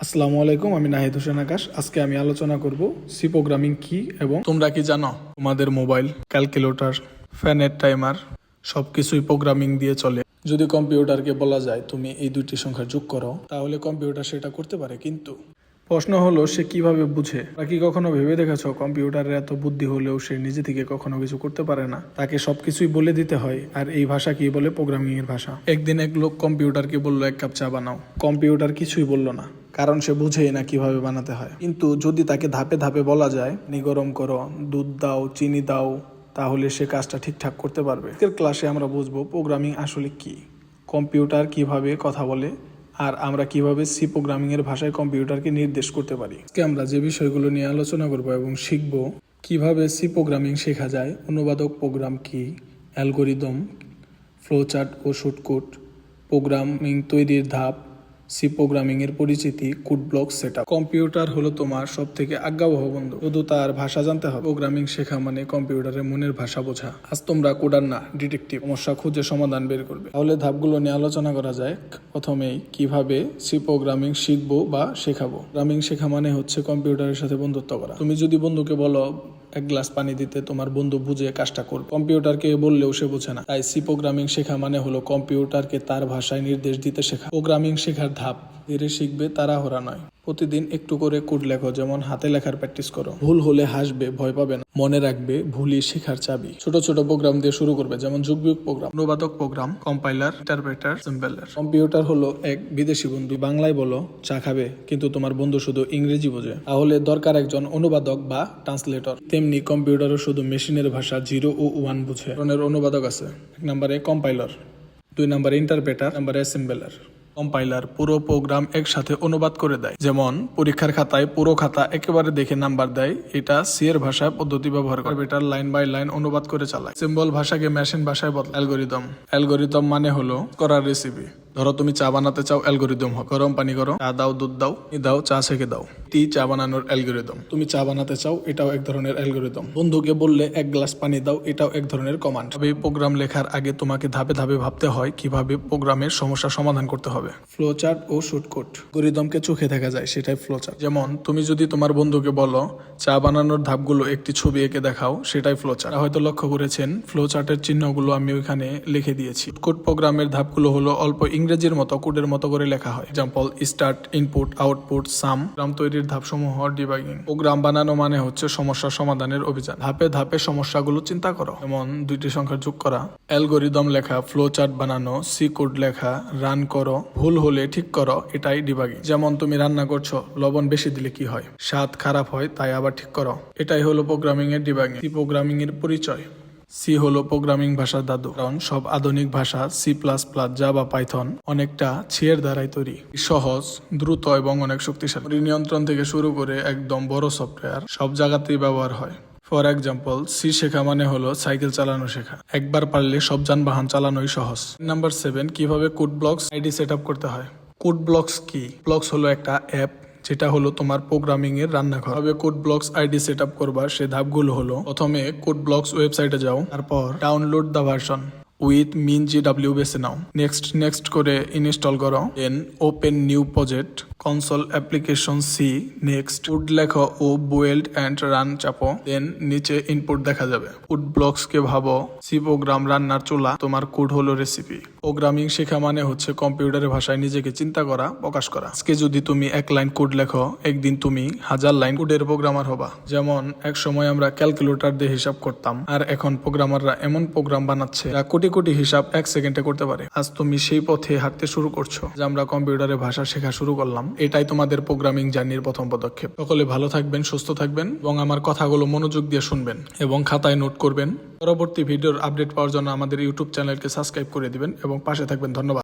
আসসালামু আলাইকুম আমি নাহিদ হোসেন আকাশ। আজকে আমি আলোচনা করব সি প্রোগ্রামিং কি এবং তোমরা কি জানো তোমাদের মোবাইল ক্যালকুলেটর ফ্যানের টাইমার সব কিছুই প্রোগ্রামিং দিয়ে চলে। যদি কম্পিউটারকে বলা যায় তুমি এই দুইটি সংখ্যা যোগ করো তাহলে কম্পিউটার সেটা করতে পারে কিন্তু প্রশ্ন হলো সে কীভাবে বুঝে? তা কি কখনো ভেবে দেখেছ কম্পিউটারের এত বুদ্ধি হলেও সে নিজে থেকে কখনো কিছু করতে পারে না? তাকে সবকিছুই বলে দিতে হয় আর এই ভাষা কি বলে? প্রোগ্রামিং এর ভাষা। একদিন এক লোক কম্পিউটারকে বলল এক কাপ চা বানাও। কম্পিউটার কিছুই বলল না। কারণ সে বুঝেই না কীভাবে বানাতে হয়। কিন্তু যদি তাকে ধাপে ধাপে বলা যায় নি গরম করো, দুধ দাও, চিনি দাও, তাহলে সে কাজটা ঠিকঠাক করতে পারবে। আজকের ক্লাসে আমরা বুঝব প্রোগ্রামিং আসলে কি? কম্পিউটার কীভাবে কথা বলে আর আমরা কীভাবে সি প্রোগ্রামিং এর ভাষায় কম্পিউটারকে নির্দেশ করতে পারি। আজকে আমরা যে বিষয়গুলো নিয়ে আলোচনা করব এবং শিখব, কীভাবে সি প্রোগ্রামিং শেখা যায়, অনুবাদক প্রোগ্রাম কি, অ্যালগোরিদম ফ্লোচার্ট ও শুটকুট প্রোগ্রামিং তৈরির ধাপ সি প্রোগ্রামিং এর পরিচিতি কোড ব্লক সেটআপ। কম্পিউটার হলো তোমার সব থেকে আজ্ঞাবহ বন্ধু। শুধু তার ভাষা জানতে হবে। প্রোগ্রামিং শেখা মানে কম্পিউটারের মনের ভাষা বোঝা। আজ তোমরা কোডার না, ডিটেকটিভ। সমস্যা খুঁজে সমাধান বের করবে। তাহলে ধাপগুলো নিয়ে আলোচনা করা যায় প্রথমেই, কীভাবে সি প্রোগ্রামিং শিখব বা শেখাবো? প্রোগ্রামিং শেখা মানে হচ্ছে কম্পিউটারের সাথে বন্ধুত্ব করা। তুমি যদি বন্ধুকে বলো এক গ্লাস পানি দিতে তোমার বন্ধু বুঝে কাজটা করবে। কম্পিউটারকে বললেও সে বোঝে না। তাই সি প্রোগ্রামিং শেখা মানে হলো কম্পিউটারকে তার ভাষায় নির্দেশ দিতে শেখা। প্রোগ্রামিং শেখার ধাপ, ধীরে শিখবে তারা হরা নয়। প্রতিদিন একটু করে কোড লেখো, যেমন হাতে লেখার প্র্যাকটিস করো। ভুল হলে হাসবে, ভয় পাবে না। মনে রাখবে, ভুলই শেখার চাবি। ছোট ছোট প্রোগ্রাম দিয়ে শুরু করবে, যেমন যুগবিয়োগ প্রোগ্রাম অনুবাদক program compiler interpreter simpler computer হলো এক বিদেশি বন্ধু। বাংলায় বলো, চা খাবে, কিন্তু তোমার বন্ধু শুধু ইংরেজি বোঝে। তাহলে দরকার একজন অনুবাদক বা ট্রান্সলেটর তেমনি কম্পিউটারও শুধু মেশিনের ভাষা জিরো ও ওয়ান বুঝে। অনুবাদক আছে, এক নম্বরে কম্পাইলার দুই নম্বরে ইন্টারপ্রেটার নম্বরে অ্যাসেম্বলার কম্পাইলার পুরো প্রোগ্রাম একসাথে অনুবাদ করে দেয়। যেমন, পরীক্ষার খাতায় পুরো খাতা একেবারে দেখে নাম্বার দেয়, এটা সি এর ভাষায় পদ্ধতি ব্যবহার করে। বেটার লাইন বাই লাইন অনুবাদ করে চালায়। সিম্বল ভাষাকে মেশিন ভাষায় বদলায়। অ্যালগোরিদম অ্যালগোরিদম মানে হলো করার রেসিপি ধরো তুমি চা বানাতে চাও অ্যালগোরিদম হোক। গরম পানি করো চা দাও, দুধ দাও ই দাও, চা ছেঁকে দাও। টি চা বানানোর অ্যালগোরিদম তুমি চা বানাতে চাও, এটাও এক ধরনের অ্যালগোরিদম বন্ধুকে বললে, এক গ্লাস পানি দাও, এটাও এক ধরনের কমান্ড তবে প্রোগ্রাম লেখার আগে তোমাকে ধাপে ধাপে ভাবতে হয়, কীভাবে প্রোগ্রামের সমস্যা সমাধান করতে হবে। ফ্লো চার্ট ও শুটকোট অ্যালগোরিদমকে চোখে দেখা যায়, সেটাই ফ্লো চার্ট যেমন, তুমি যদি তোমার বন্ধুকে বলো, চা বানানোর ধাপগুলো একটি ছবি এঁকে দেখাও, সেটাই ফ্লো চার্ট হয়তো লক্ষ্য করেছেন ফ্লো চার্টের চিহ্নগুলো আমি ওইখানে লিখে দিয়েছি। কোড প্রোগ্রামের ধাপগুলো হলো অল্প ইংরেজির মতো, কোডের মতো করে লেখা হয়। Example start input output sum program তৈরির ধাপসমূহ ডিবাগিং প্রোগ্রাম বানানো মানে হচ্ছে সমস্যা সমাধানের অভিযান। ধাপে ধাপে সমস্যাগুলো চিন্তা করো। যেমন, দুইটি সংখ্যা যোগ করা। অ্যালগোরিদম লেখা ফ্লো চার্ট বানানো সি কোড লেখা রান করো। ভুল হলে ঠিক করো, এটাই ডিবাগিং যেমন, তুমি রান্না করছ, লবণ বেশি দিলে কি হয়? স্বাদ খারাপ হয়, তাই আবার ঠিক করো। এটাই হলো প্রোগ্রামিং এর ডিবাগিং প্রোগ্রামিং এর পরিচয়। সি হলো প্রোগ্রামিং ভাষার দাদু। কারণ সব আধুনিক ভাষা সি প্লাস প্লাস যা বা পাইথন অনেকটা ছিয়ের দ্বারাই তৈরি। সহজ, দ্রুত এবং অনেক শক্তিশালী। নিয়ন্ত্রণ থেকে শুরু করে একদম বড় সফটওয়্যার সব জায়গাতেই ব্যবহার হয়। ফর এক্সাম্পল সি শেখা মানে হলো সাইকেল চালানো শেখা। একবার পারলে সব যানবাহন চালানোই সহজ। নাম্বার সেভেন কীভাবে কোড ব্লকস আইডি সেট করতে হয়? কোড ব্লকস কি? ব্লকস হলো একটা অ্যাপ যেটা হলো তোমার প্রোগ্রামিং এর রান্নাঘর। তবে code blocks ID set up করবা, সে ধাপগুলো হলো, প্রথমে কোড ব্লকস ওয়েবসাইটে যাও, তারপর download the version with min G W বেসে নাও। নেক্সট নেক্সট করে ইনস্টল করো then open new project console application C next code লেখো ও বুয়েল্ড অ্যান্ড রান চাপো দেন নিচে ইনপুট দেখা যাবে। কোড ব্লকস কে ভাবো সি প্রোগ্রাম রান্নার চুলা, তোমার কোড হলো রেসিপি প্রোগ্রামিং শেখা মানে হচ্ছে কম্পিউটারের ভাষায় নিজেকে চিন্তা করা, প্রকাশ করা। আজকে যদি তুমি এক লাইন কোড লেখো, একদিন তুমি হাজার লাইন কোডের প্রোগ্রামার হবা। যেমন এক সময় আমরা ক্যালকুলেটর দিয়ে হিসাব করতাম, আর এখন প্রোগ্রামাররা এমন প্রোগ্রাম বানাচ্ছে, যা কোটি কোটি হিসাব এক সেকেন্ডে করতে পারে। আজ তুমি সেই পথে হাঁটতে শুরু করছ যে আমরা কম্পিউটারের ভাষা শেখা শুরু করলাম। এটাই তোমাদের প্রোগ্রামিং জার্নির প্রথম পদক্ষেপ। সকলে ভালো থাকবেন, সুস্থ থাকবেন এবং আমার কথাগুলো মনোযোগ দিয়ে শুনবেন এবং খাতায় নোট করবেন। পরবর্তী ভিডিওর আপডেট পাওয়ার জন্য আমাদের ইউটিউব চ্যানেলকে সাবস্ক্রাইব করে দিবেন এবং পাশে থাকবেন। ধন্যবাদ।